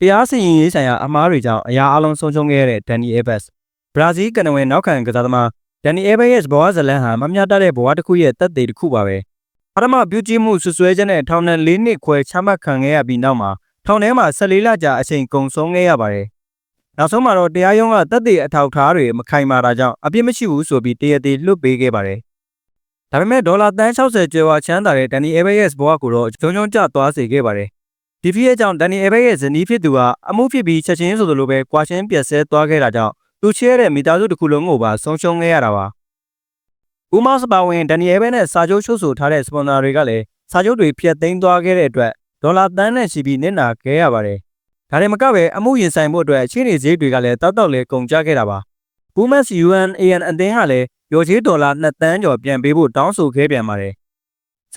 တရားစီရင်ရေးဆိုင်ရာအမားတွေကြောင့်အရာအလုံးဆုံးရှုံးခဲ့ရတဲ့ဒန်နီအဲဘတ်စ်ဘရာဇီးကန်နဝင်နောက်ခံကစားသမားဒန်နီအဲဘတ်ရဲ့ဘဝဇလန်ဟာမမျှတတဲ့ဘဝတစ်ခုရဲ့တက်သေးတစ်ခုပါပဲပထမပြုကြည့်မှုဆွဆွဲချက်နဲ့ထောင်နဲ့၄နှစ်ခွဲချမှတ်ခံခဲ့ရပြီးနောက်မှာထောင်ထဲမှာ14လကြာအချိန်ကုန်ဆုံးခဲ့ရပါတယ်နောက်ဆုံးမှာတော့တရားရုံးကတက်သေးအထောက်ထားတွေမခိုင်မာတာကြောင့်အပြစ်မရှိဘူးဆိုပြီးတရားသေးလွတ်ပေးခဲ့ပါတယ်ဒါပေမဲ့ဒေါ်လာတန်း60ကျော်ဝချမ်းသာတဲ့ဒန်နီအဲဘတ်ရဲ့ဘဝကိုတော့ဂျုံဂျုံကျသွားစေခဲ့ပါတယ် ဒီဖြစ်ရဲ့ကြောင့်ဒန်နီအဲဘက်ရဲ့ဇနီးဖြစ်သူကအမှုဖြစ်ပြီးချက်ချင်းဆိုသလိုပဲကွာရှင်းပြက်ဆဲသွားခဲ့တာကြောင့်သူချဲတဲ့မိသားစုတစ်ခုလုံးကိုပါဆုံးရှုံးခဲ့ရတာပါ။ဦးမောက်စပါဝင်ဒန်နီအဲဘက်နဲ့စာချုပ်ချုပ်ဆိုထားတဲ့စပွန်ဆာတွေကလည်းစာချုပ်တွေဖျက်သိမ်းသွားခဲ့တဲ့အတွက်ဒေါ်လာတန်းနဲ့ချီပြီးနစ်နာခဲ့ရပါတယ်။ဒါတွေမကပဲအမှုရင်ဆိုင်မှုအတွက်ချင်းနေဈေးတွေကလည်းတောက်တောက်လေးကုန်ကျခဲ့တာပါ။ Pumas UNAN အသင်းကလည်းရော်ချေးဒေါ်လာ2တန်းကျော်ပြန်ပေးဖို့တောင်းဆိုခဲ့ပြန်ပါတယ်။စ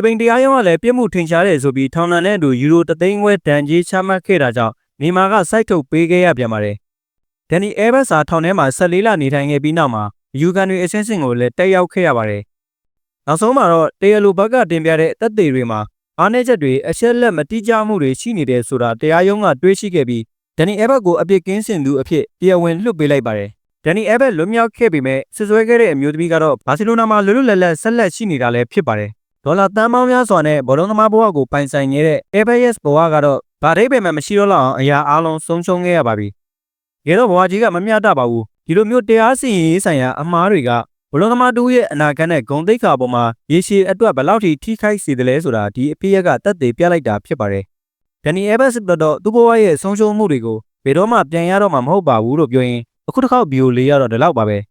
ပိန်တရားရုံးကလည်းပြစ်မှုထင်ရှားတယ်ဆိုပြီးထောင်ဒဏ်နဲ့အတူယူရိုတသိန်းခွဲဒဏ်ကြေးချမှတ်ခဲ့တာကြောင့်နေမာကစိုက်ထုတ်ပေးခဲ့ရပြန်ပါတယ်။ဒန်နီအဲဘတ်စာထောင်ထဲမှာ14လနေထိုင်ခဲ့ပြီးနောက်မှာယူကန်တွေအဆင့်ဆင့်ကိုလည်းတက်ရောက်ခဲ့ရပါတယ်။နောက်ဆုံးမှာတော့တရားလိုဘက်ကတင်ပြတဲ့အသက်တွေတွေမှာအားနည်းချက်တွေအချက်လက်မတိကျမှုတွေရှိနေတယ်ဆိုတာတရားရုံးကတွေးရှိခဲ့ပြီးဒန်နီအဲဘတ်ကိုအပြစ်ကင်းစင်သူအဖြစ်တရားဝင်လွှတ်ပေးလိုက်ပါတယ်။ဒန်နီအဲဘတ်လွတ်မြောက်ခဲ့ပေမဲ့ဆွဆွဲခဲ့တဲ့အမျိုးသမီးကတော့ဘာစီလိုနာမှာလွတ်လွတ်လပ်လပ်ဆက်လက်ရှိနေတာလည်းဖြစ်ပါတယ်။ ဒေါ်လာတန်းပေါင်းများစွာနဲ့ဘောလုံးသမားဘဝကိုပိုင်ဆိုင်နေတဲ့ Everest ဘဝကတော့ဗာဒိတ်ပင်မှာမရှိတော့လောက်အောင်အရာအလုံးဆုံးရှုံးခဲ့ရပါပြီ။ရေတော့ဘဝကြီးကမမျှတပါဘူး။ဒီလိုမျိုးတရားစီရင်ရေးဆိုင်ရာအမှားတွေကဘလုံးသမားတို့ရဲ့အနာဂတ်နဲ့ဂုံတိတ်ခါပေါ်မှာရေရှည်အတွက်ဘယ်လောက်ထိထိခိုက်စေတယ်လဲဆိုတာဒီအဖြစ်ရက်ကတက်သေးပြလိုက်တာဖြစ်ပါတယ်။ဒန်နီအဲဘတ်စ်တော့သူ့ဘဝရဲ့ဆုံးရှုံးမှုတွေကိုဘယ်တော့မှပြန်ရတော့မှာမဟုတ်ပါဘူးလို့ပြောရင်အခုတစ်ခေါက်ဗီဒီယိုလေးရတော့ဒီလောက်ပါပဲ။